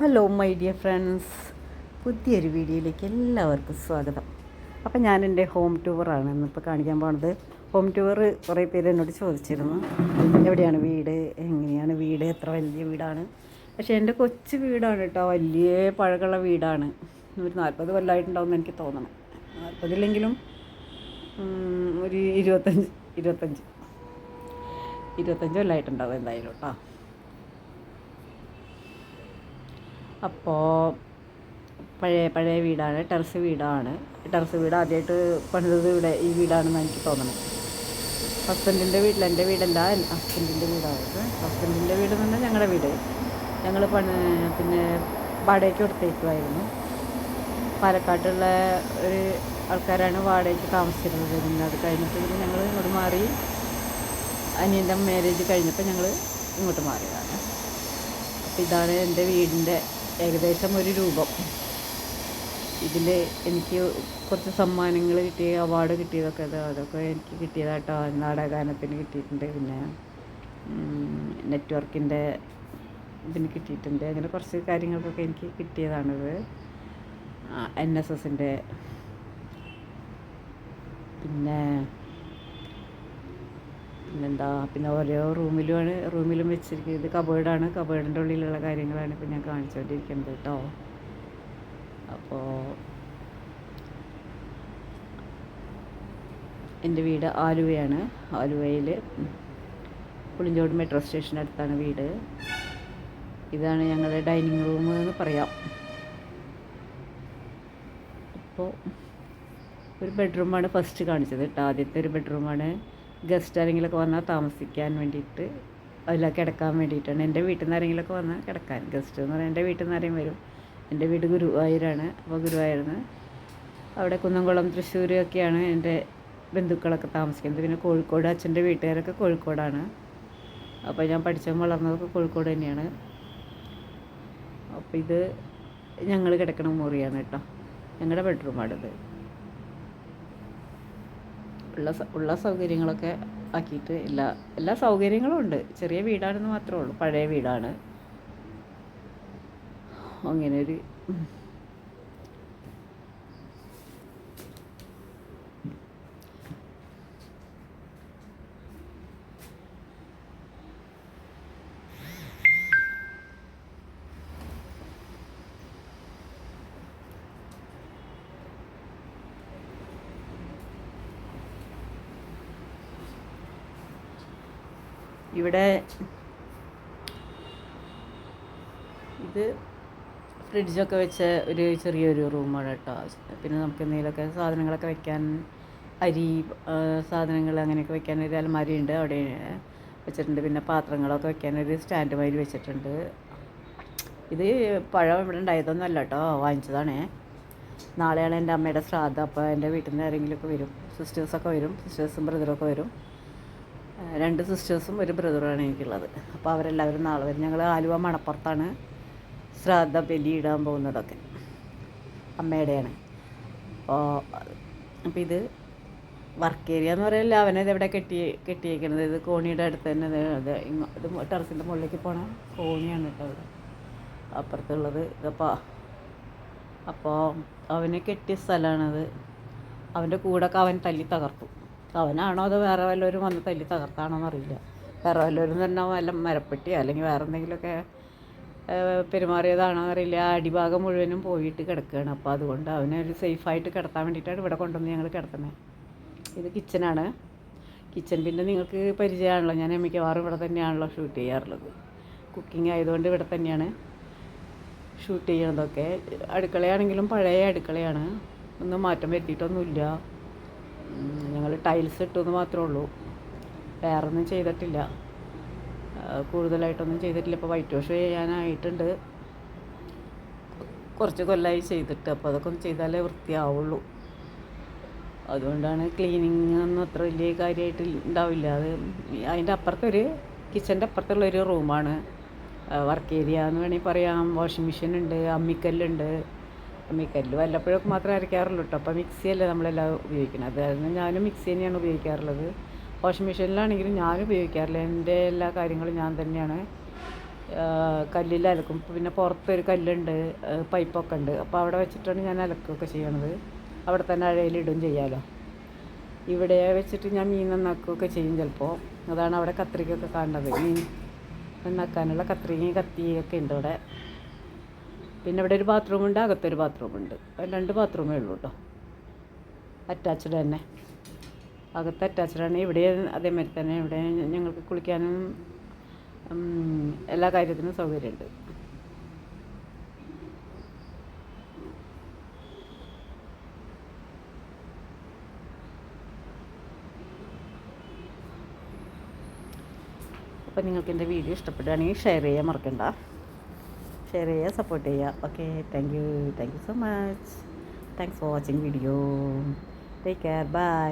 Hello my dear friends പുതിയൊരു വീഡിയോയിലേക്ക് എല്ലാവർക്കും സ്വാഗതം. അപ്പോൾ ഞാൻ എന്റെ ഹോം ടൂറാണ് ഇന്നിപ്പോൾ കാണിക്കാൻ പോണത്. ഹോം ടൂർ കുറേ പേര് എന്നോട് ചോദിച്ചിരുന്നു. എവിടെയാണ് വീട്? എങ്ങനെയാണ് വീട്? എത്ര വലിയ വീടാണ്? പക്ഷേ എന്റെ കൊച്ചു വീടാണ് കേട്ടോ. വലിയ പഴകുള്ള വീടാണ്. ഒരു നാൽപ്പത് കൊല്ലമായിട്ടുണ്ടാവും എനിക്ക് തോന്നണം. നാൽപ്പതില്ലെങ്കിലും ഒരു ഇരുപത്തഞ്ച് ഇരുപത്തഞ്ച് ഇരുപത്തഞ്ച് കൊല്ലമായിട്ടുണ്ടാവും എന്തായാലും കേട്ടോ. അപ്പോൾ പഴയ പഴയ വീടാണ് ടെറസ് വീടാണ്. ടെറസ് വീട് ആദ്യമായിട്ട് പണിതത് ഇവിടെ ഈ വീടാണെന്ന് എനിക്ക് തോന്നണം. ഹസ്ബൻഡിന്റെ വീട്ടിൽ എന്റെ വീടല്ല ഹസ്ബൻഡിന്റെ വീടാണ് ഹസ്ബൻഡിന്റെ വീട് എന്ന് പറഞ്ഞാൽ ഞങ്ങളുടെ വീട്. ഞങ്ങൾ പണി പിന്നെ വാടകയ്ക്ക് കൊടുത്തേക്കുമായിരുന്നു പാലക്കാട്ടുള്ള ഒരു ആൾക്കാരാണ് വാടകയ്ക്ക് താമസിച്ചിരുന്നത്. പിന്നെ അത് കഴിഞ്ഞിട്ട് പിന്നെ ഞങ്ങൾ ഇങ്ങോട്ട് മാറി. അനിയന്റെ മാരേജ് കഴിഞ്ഞപ്പോൾ ഞങ്ങൾ ഇങ്ങോട്ട് മാറിയതാണ്. അപ്പോൾ ഇതാണ് എന്റെ വീടിന്റെ ഏകദേശം ഒരു രൂപം. ഇതിൽ എനിക്ക് കുറച്ച് സമ്മാനങ്ങൾ കിട്ടിയ അവാർഡ് കിട്ടിയതൊക്കെ അത് അതൊക്കെ എനിക്ക് കിട്ടിയതാട്ടോ. നാടകഗാനത്തിന് കിട്ടിയിട്ടുണ്ട്. പിന്നെ നെറ്റ്വർക്കിന്റെ ഇതിന് കിട്ടിയിട്ടുണ്ട്. അങ്ങനെ കുറച്ച് കാര്യങ്ങൾക്കൊക്കെ എനിക്ക് കിട്ടിയതാണിത്. എൻ എസ് എസിന്റെ പിന്നെ പിന്നെന്താ പിന്നെ ഓരോ റൂമിലുമാണ് റൂമിലും വെച്ചിരിക്കുന്നത്. ഇത് കബേർഡാണ്. കബേർഡിന്റെ ഉള്ളിലുള്ള കാര്യങ്ങളാണ് ഇപ്പം ഞാൻ കാണിച്ചുകൊണ്ടിരിക്കുന്നത് കേട്ടോ. അപ്പോൾ എന്റെ വീട് ആലുവയാണ്. ആലുവയിൽ പുളിഞ്ചോട് മെട്രോ സ്റ്റേഷൻ അടുത്താണ് വീട്. ഇതാണ് ഞങ്ങളുടെ ഡൈനിങ് റൂം എന്ന് പറയാം. അപ്പോൾ ഒരു ബെഡ്റൂമാണ് ഫസ്റ്റ് കാണിച്ചത് കേട്ടോ. ആദ്യത്തെ ഒരു ബെഡ്റൂമാണ്. ഗസ്റ്റ് ആരെങ്കിലുമൊക്കെ വന്നാൽ താമസിക്കാൻ വേണ്ടിയിട്ട് അതിലൊക്കെ കിടക്കാൻ വേണ്ടിയിട്ടാണ്. എന്റെ വീട്ടിൽ നിന്ന് ആരെങ്കിലുമൊക്കെ വന്നാൽ കിടക്കാൻ. ഗസ്റ്റ് എന്ന് പറഞ്ഞാൽ എന്റെ വീട്ടിൽ നിന്ന് ആരെയും വരും. എന്റെ വീട് ഗുരുവായൂരാണ്. അപ്പോൾ ഗുരുവായൂരിന്ന് അവിടെ കുന്നംകുളം തൃശ്ശൂർ ഒക്കെയാണ് എന്റെ ബന്ധുക്കളൊക്കെ താമസിക്കുന്നത്. പിന്നെ കോഴിക്കോട് അച്ഛന്റെ വീട്ടുകാരൊക്കെ കോഴിക്കോടാണ്. അപ്പോൾ ഞാൻ പഠിച്ചതും വളർന്നതൊക്കെ കോഴിക്കോട് തന്നെയാണ്. അപ്പോൾ ഇത് ഞങ്ങൾ കിടക്കണ മുറിയാണ് കേട്ടോ. ഞങ്ങളുടെ ബെഡ്റൂമാണിത് ഉള്ള ഉള്ള സൗകര്യങ്ങളൊക്കെ ആക്കിയിട്ട് എല്ലാ എല്ലാ സൗകര്യങ്ങളും ഉണ്ട്. ചെറിയ വീടാണെന്ന് മാത്രമേ ഉള്ളൂ. പഴയ വീടാണ്. അങ്ങനെ ഇവിടെ ഇത് ഫ്രിഡ്ജൊക്കെ വെച്ച ഒരു ചെറിയൊരു റൂമാണ് കേട്ടോ. പിന്നെ നമുക്ക് എന്തെങ്കിലുമൊക്കെ സാധനങ്ങളൊക്കെ വെക്കാൻ അരി സാധനങ്ങൾ അങ്ങനെയൊക്കെ വെക്കാൻ ഒരു അലമാരി ഉണ്ട് അവിടെ വെച്ചിട്ടുണ്ട്. പിന്നെ പാത്രങ്ങളൊക്കെ വെക്കാൻ ഒരു സ്റ്റാൻഡ് മാതിരി വെച്ചിട്ടുണ്ട്. ഇത് പഴം ഇവിടെ ഉണ്ടായതൊന്നും അല്ല കേട്ടോ വാങ്ങിച്ചതാണേ. നാളെയാണ് എന്റെ അമ്മയുടെ ശ്രാദ്ധം അപ്പോൾ എന്റെ വീട്ടിൽ നിന്ന് ആരെങ്കിലുമൊക്കെ വരും. സിസ്റ്റേഴ്സൊക്കെ വരും സിസ്റ്റേഴ്സും ബ്രദറൊക്കെ വരും. രണ്ട് സിസ്റ്റേഴ്സും ഒരു ബ്രദറുമാണ് എനിക്കുള്ളത്. അപ്പോൾ അവരെല്ലാവരും നാളെ വരും. ഞങ്ങൾ ആലുവ മണപ്പുറത്താണ് ശ്രാദ്ധ ഇടാൻ പോകുന്നതൊക്കെ. അമ്മയുടെയാണ്. അപ്പോൾ അപ്പോൾ ഇത് വർക്ക് ഏരിയ എന്ന് പറയില്ല ഇത് എവിടെ കെട്ടി കെട്ടിയേക്കുന്നത് ഇത് കോണിയുടെ അടുത്ത് തന്നെ ഇത് ഇത് ടെറസിന്റെ മുകളിലേക്ക് പോണ കോണിയാണ് കേട്ടോ അവിടെ അപ്പുറത്തുള്ളത് ഇതപ്പോൾ അപ്പോൾ അവനെ കെട്ടിയ സ്ഥലമാണത്. അവന്റെ കൂടൊക്കെ അവൻ തല്ലി തകർത്തു. അവനാണോ അതോ വേറെ വല്ലവരും വന്ന് തല്ലി തകർത്താണോ എന്നറിയില്ല വേറെ വല്ലവരും തന്നെ വല്ല മരപ്പെട്ടി അല്ലെങ്കിൽ വേറെ എന്തെങ്കിലുമൊക്കെ പെരുമാറിയതാണോ എന്നറിയില്ല ആ അടിഭാഗം മുഴുവനും പോയിട്ട് കിടക്കുകയാണ്. അപ്പോൾ അതുകൊണ്ട് അവനെ ഒരു സേഫായിട്ട് കിടത്താൻ വേണ്ടിയിട്ടാണ് ഇവിടെ കൊണ്ടുവന്ന് ഞങ്ങൾ കിടത്തുന്നത് ഇത് കിച്ചനാണ് കിച്ചൺ പിന്നെ നിങ്ങൾക്ക് പരിചയമാണല്ലോ. ഞാൻ മിക്കവാറും ഇവിടെ തന്നെയാണല്ലോ ഷൂട്ട് ചെയ്യാറുള്ളത്. കുക്കിംഗ് ആയതുകൊണ്ട് ഇവിടെ തന്നെയാണ് ഷൂട്ട് ചെയ്യണതൊക്കെ അടുക്കളയാണെങ്കിലും പഴയ അടുക്കളയാണ്. ഒന്നും മാറ്റം വരുത്തിയിട്ടൊന്നുമില്ല. ടൈൽസ് ഇട്ടെന്ന് മാത്രമേ ഉള്ളൂ. വേറൊന്നും ചെയ്തിട്ടില്ല. കൂടുതലായിട്ടൊന്നും ചെയ്തിട്ടില്ല. ഇപ്പോൾ വൈറ്റ് വാഷ് ചെയ്യാനായിട്ടുണ്ട്. കുറച്ച് കൊല്ലമായി ചെയ്തിട്ട്. അപ്പോൾ അതൊക്കെ ഒന്ന് ചെയ്താലേ വൃത്തിയാവുള്ളൂ. അതുകൊണ്ടാണ് ക്ലീനിങ് ഒന്നും അത്ര വലിയ കാര്യമായിട്ട് ഉണ്ടാവില്ല. അത് അതിന്റെ അപ്പുറത്തൊരു കിച്ചന്റെ അപ്പുറത്തുള്ളൊരു റൂമാണ് വർക്ക് ഏരിയ എന്ന് വേണമെങ്കിൽ പറയാം. വാഷിംഗ് മെഷീൻ ഉണ്ട് അമ്മിക്കല്ലുണ്ട്. അമ്മിക്കല്ല് വല്ലപ്പോഴൊക്കെ മാത്രമേ അരയ്ക്കാറുള്ളൂ കേട്ടോ അപ്പോൾ മിക്സിയല്ലേ നമ്മളെല്ലാം ഉപയോഗിക്കുന്നത്. അതായത് ഞാനും മിക്സി തന്നെയാണ് ഉപയോഗിക്കാറുള്ളത്. വാഷിംഗ് മെഷീനിലാണെങ്കിലും ഞാൻ ഉപയോഗിക്കാറില്ല. എന്റെ എല്ലാ കാര്യങ്ങളും ഞാൻ തന്നെയാണ്. കല്ലിൽ അലക്കും. പിന്നെ പുറത്തൊരു കല്ലുണ്ട് പൈപ്പൊക്കെ ഉണ്ട്. അപ്പോൾ അവിടെ വെച്ചിട്ടാണ് ഞാൻ അലക്കുകയൊക്കെ ചെയ്യണത്. അവിടെ തന്നെ അഴയിലിടും ചെയ്യാമല്ലോ ഇവിടെ വെച്ചിട്ട് ഞാൻ മീൻ നന്നാക്കുകയൊക്കെ ചെയ്യും ചിലപ്പോൾ. അതാണ് അവിടെ കത്രികയൊക്കെ കാണുന്നത്. മീൻ നന്നാക്കാനുള്ള കത്രികയും കത്തിയൊക്കെ ഉണ്ട് ഇവിടെ. പിന്നെ ഇവിടെ ഒരു ബാത്റൂം ഉണ്ട് അകത്തൊരു ബാത്റൂം ഉണ്ട്. രണ്ട് ബാത്റൂമേ ഉള്ളൂ കേട്ടോ അറ്റാച്ച്ഡ് തന്നെ. അകത്ത് ആണ്. ഇവിടെ അതേമാതിരി തന്നെ. ഇവിടെ ഞങ്ങൾക്ക് കുളിക്കാനും എല്ലാ കാര്യത്തിനും സൗകര്യമുണ്ട്. അപ്പോൾ നിങ്ങൾക്ക് എന്റെ വീഡിയോ ഇഷ്ടപ്പെടുകയാണെങ്കിൽ ഷെയർ ചെയ്യാൻ മറക്കണ്ട. ഷെയർ ചെയ്യുക സപ്പോർട്ട് ചെയ്യുക. Okay thank you thank you so much thanks for watching video take care bye